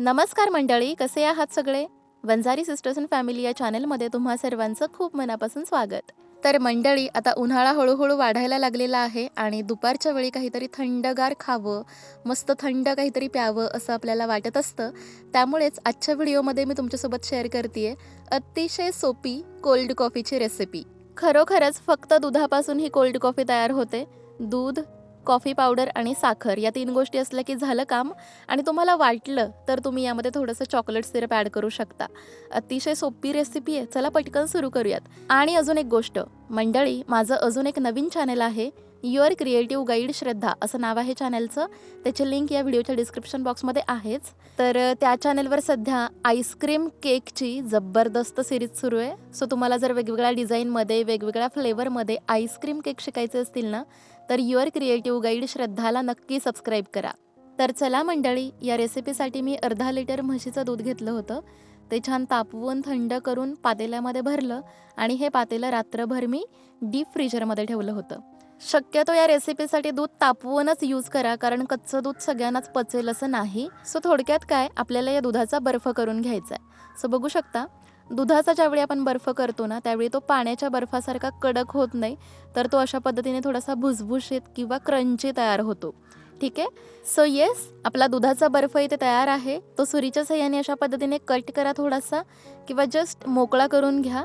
नमस्कार मंडळी कसे आहात सगळे? वंजारी सिस्टर्स अँड फॅमिली या चॅनलमध्ये तुम्हा सर्वांचं खूप मनापासून स्वागत. तर मंडळी आता उन्हाळा हळूहळू वाढायला लागलेला आहे आणि दुपारच्या वेळी काहीतरी थंडगार खावं मस्त थंड काहीतरी प्यावं असं आपल्याला वाटत असतं. त्यामुळेच आजच्या व्हिडिओमध्ये मी तुमच्यासोबत शेअर करते अतिशय सोपी कोल्ड कॉफीची रेसिपी खरोखरच फक्त दुधापासून ही कोल्ड कॉफी तयार होते. दूध कॉफी पावडर आणि साखर या तीन गोष्टी असल्या की झालं काम. आणि तुम्हाला वाटलं तर तुम्ही यामध्ये थोडंसं चॉकलेट सिरप ॲड करू शकता. अतिशय सोपी रेसिपी आहे. चला पटकन सुरू करूयात. आणि अजून एक गोष्ट. मंडळी माझं अजून एक नवीन चॅनल आहे. युअर क्रिएटिव्ह गाईड श्रद्धा असं नाव आहे चॅनलचं त्याची लिंक या व्हिडिओच्या डिस्क्रिप्शन बॉक्समध्ये आहेच. तर त्या चॅनलवर सध्या आईस्क्रीम केकची जबरदस्त सिरीज सुरू आहे. सो तुम्हाला जर वेगवेगळ्या डिझाईनमध्ये वेगवेगळ्या फ्लेवरमध्ये आईस्क्रीम केक शिकायचे असतील ना तर युअर क्रिएटिव्ह गाईड श्रद्धाला नक्की सबस्क्राईब करा. तर चला मंडळी या रेसिपीसाठी मी अर्धा लिटर म्हशीचं दूध घेतलं होतं. ते छान तापवून थंड करून पातेल्यामध्ये भरलं आणि हे पातेलं रात्रभर मी डीप फ्रीजरमध्ये ठेवलं होतं. शक्यतो या रेसिपीसाठी दूध तापवूनच यूज करा कारण कच्चं दूध सगळ्यांनाच पचेल असं नाही. सो थोडक्यात काय? आपल्याला या दुधाचा बर्फ करून घ्यायचा आहे सो बघू शकता. दुधाचा ज्यावेळी आपण बर्फ करतो ना त्यावेळी तो पाण्याच्या बर्फासारखा कडक होत नाही तर तो अशा पद्धतीने थोडासा भुसभुशीत किंवा क्रंची तयार होतो. ठीक आहे? सो येस आपला दुधाचा बर्फ इथे तयार आहे. तो सुरीच्या सहाय्याने अशा पद्धतीने कट करा थोडासा किंवा जस्ट मोकळा करून घ्या.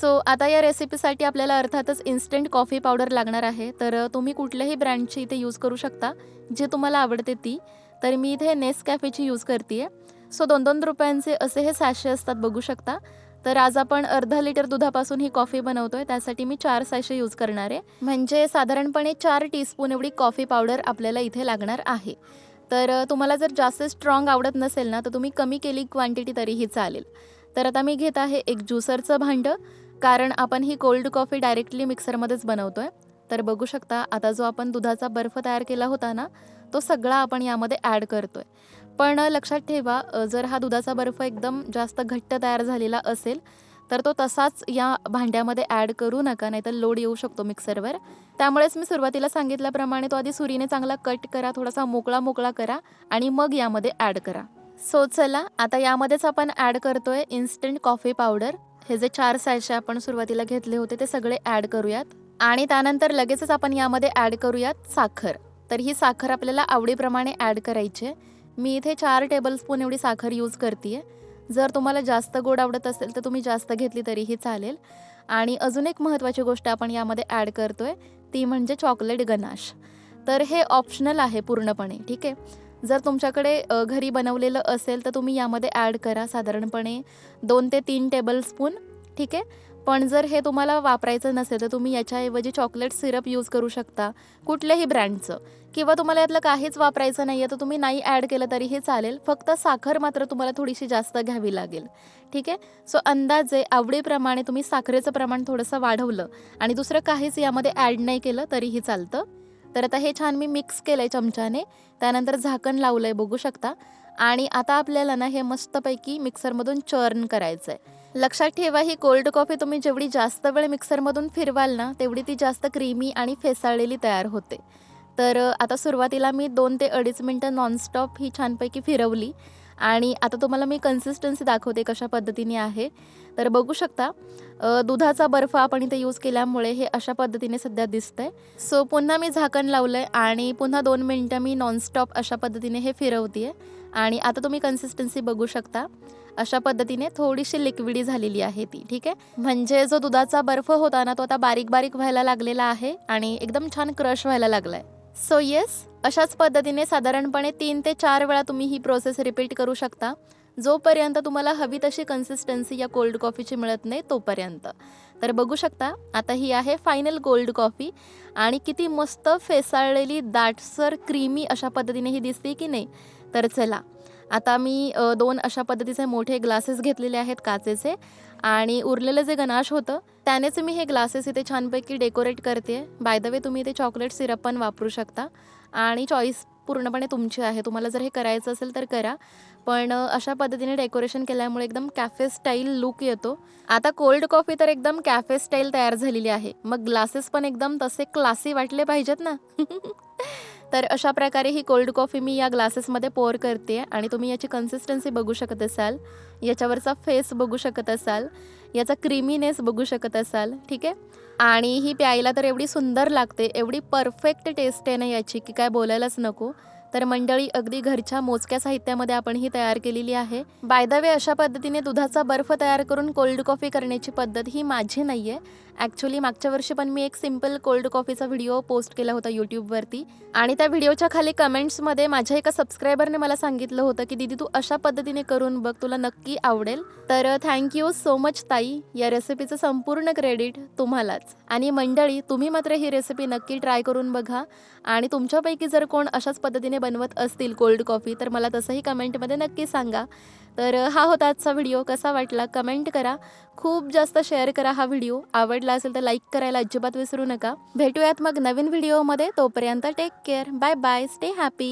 सो आता या रेसिपीसाठी आपल्याला अर्थातच इन्स्टंट कॉफी पावडर लागणार आहे. तर तुम्ही कुठल्याही ब्रँडची इथे यूज करू शकता. जे तुम्हाला आवडते ती. तर मी इथे नेस कॅफेची यूज करते आहे सो दोन दोन रुपयांचे असे हे सॅशे असतात बघू शकता. तर आज आपण अर्धा लिटर दुधापासून ही कॉफी बनवतोय. त्यासाठी मी चार सॅशे यूज करणार आहे. म्हणजे साधारणपणे चार टीस्पून एवढी कॉफी पावडर आपल्याला इथे लागणार आहे. तर तुम्हाला जर जास्त स्ट्रॉंग आवडत नसेल ना तर तुम्ही कमी केली क्वांटिटी तरीही चालेल. तर आता मी घेत आहे एक ज्युसरचं भांडं. कारण आपण ही कोल्ड कॉफी डायरेक्टली मिक्सरमध्येच बनवतोय. तर बघू शकता आता जो आपण दुधाचा बर्फ तयार केला होता ना तो सगळा आपण यामध्ये ॲड करतोय. पण लक्षात ठेवा जर हा दुधाचा बर्फ एकदम जास्त घट्ट तयार झालेला असेल तर तो तसाच या भांड्यामध्ये ॲड करू नका नाहीतर लोड येऊ शकतो मिक्सरवर. त्यामुळेच मी सुरुवातीला सांगितल्याप्रमाणे तो आधी सुरीने चांगला कट करा थोडासा मोकळा मोकळा करा आणि मग यामध्ये ॲड करा. सो चला आता यामध्येच आपण ॲड करतोय इन्स्टंट कॉफी पावडर. हे जे चार सॅशे आपण सुरुवातीला घेतले होते ते सगळे ॲड करूयात. आणि त्यानंतर लगेचच आपण यामध्ये ॲड करूयात साखर. तर ही साखर आपल्याला आवडीप्रमाणे ॲड करायची आहे. मी इथे चार टेबलस्पून एवढी साखर यूज करते जर तुम्हाला जास्त गोड आवडत असेल तर तुम्ही जास्त घेतली तरीही चालेल. आणि अजून एक महत्त्वाची गोष्ट आपण यामध्ये ॲड करतोय ती म्हणजे चॉकलेट गनाश तर हे ऑप्शनल आहे पूर्णपणे ठीक आहे? जर तुमच्याकडे घरी बनवलेलं असेल तर तुम्ही यामध्ये ॲड करा साधारणपणे दोन ते तीन टेबलस्पून ठीक आहे? पण जर हे तुम्हाला वापरायचं नसेल तर तुम्ही याच्याऐवजी चॉकलेट सिरप यूज करू शकता कुठल्याही ब्रँडचं किंवा तुम्हाला यातलं काहीच वापरायचं नाही आहे तर तुम्ही नाही ॲड केलं तरीही चालेल. फक्त साखर मात्र तुम्हाला थोडीशी जास्त घ्यावी लागेल. ठीक आहे? सो अंदाजे आवडीप्रमाणे तुम्ही साखरेचं प्रमाण थोडंसं वाढवलं आणि दुसरं काहीच यामध्ये ॲड नाही केलं तरीही चालतं. तर आता हे छान मी मिक्स केलं आहे चमच्याने. त्यानंतर झाकण लावलं आहे बघू शकता. आणि आता आपल्याला ना हे मस्तपैकी मिक्सरमधून चर्न करायचं आहे लक्षात ठेवा ही कोल्ड कॉफी तुम्ही जेवढी जास्त वेळ मिक्सरमधून फिरवाल ना तेवढी ती जास्त क्रीमी आणि फेसाळलेली तयार होते. तर आता सुरुवातीला मी दोन ते अडीच मिनटं नॉनस्टॉप ही छानपैकी फिरवली आणि आता तुम्हाला मी कन्सिस्टन्सी दाखवते कशा पद्धतीने आहे. तर बघू शकता दुधाचा बर्फ आपण इथे यूज केल्यामुळे हे अशा पद्धतीने सध्या दिसतंय. सो पुन्हा मी झाकण लावलं आहे आणि पुन्हा दोन मिनटं मी नॉनस्टॉप अशा पद्धतीने हे फिरवते आहे आणि आता तुम्ही कन्सिस्टन्सी बघू शकता. अशा पद्धतीने थोडीशी लिक्विडी झालेली आहे ती ठीक आहे? म्हणजे जो दुधाचा बर्फ होता ना तो आता बारीक बारीक व्हायला लागलेला आहे आणि एकदम छान क्रश व्हायला लागलाय. सो येस अशाच पद्धतीने साधारणपणे तीन ते चार वेळा तुम्ही ही प्रोसेस रिपीट करू शकता. जोपर्यंत तुम्हाला हवी तशी कन्सिस्टन्सी या कोल्ड कॉफीची मिळत नाही तोपर्यंत. तर बघू शकता आता ही आहे फायनल कोल्ड कॉफी आणि किती मस्त फेसाळलेली दाटसर क्रीमी अशा पद्धतीने ही दिसते की नाही? तर चला आता मी दोन अशा पद्धतीचे मोठे ग्लासेस घेतलेले आहेत काचेचे आणि उरलेलं जे गनाश होतं त्यानेच मी हे ग्लासेस इथे छानपैकी डेकोरेट करते. बाय द वे तुम्ही इथे चॉकलेट सिरप पण वापरू शकता आणि चॉईस पूर्णपणे तुमची आहे. तुम्हाला जर हे करायचं असेल तर करा. पण अशा पद्धतीने डेकोरेशन केल्यामुळे एकदम कॅफे स्टाईल लुक येतो. आता कोल्ड कॉफी तर एकदम कॅफे स्टाईल तयार झालेली आहे. मग ग्लासेस पण एकदम तसे क्लासी वाटले पाहिजेत ना? तर अशा प्रकारे ही कोल्ड कॉफी मी या ग्लासेसमध्ये पोर करते आणि तुम्ही याची कन्सिस्टन्सी बघू शकत असाल. याच्यावरचा फेस बघू शकत असाल. याचा क्रीमीनेस बघू शकत असाल. ठीक आहे? आणि ही प्यायला तर एवढी सुंदर लागते एवढी परफेक्ट टेस्ट आहे ना याची की काय बोलायलाच नको. तर मंडळी अगदी घरच्या मोजक्या साहित्यामध्ये आपण ही तयार केलेली आहे. बाय द वे अशा पद्धतीने दुधाचा बर्फ तयार करून कोल्ड कॉफी करण्याची पद्धत ही माझी नाही आहे ॲक्च्युली मागच्या वर्षी पण मी एक सिंपल कोल्ड कॉफीचा व्हिडिओ पोस्ट केला होता यूट्यूबवरती आणि त्या व्हिडिओच्या खाली कमेंट्समध्ये माझ्या एका सबस्क्रायबरने मला सांगितलं होतं की दीदी तू अशा पद्धतीने करून बघ तुला नक्की आवडेल. तर थँक्यू सो मच ताई. या रेसिपीचं संपूर्ण क्रेडिट तुम्हालाच. आणि मंडळी तुम्ही मात्र ही रेसिपी नक्की ट्राय करून बघा. आणि तुमच्यापैकी जर कोण अशाच पद्धतीने बनवत असतील कोल्ड कॉफी तर मला तसंही कमेंटमध्ये नक्की सांगा. तर हा होता आजचा व्हिडिओ. कसा वाटला? कमेंट करा. खूप जास्त शेअर करा हा व्हिडिओ. आवडला असेल तर लाईक करायला अजिबात विसरू नका. भेटूयात मग नवीन व्हिडिओमध्ये. तोपर्यंत take care bye bye stay happy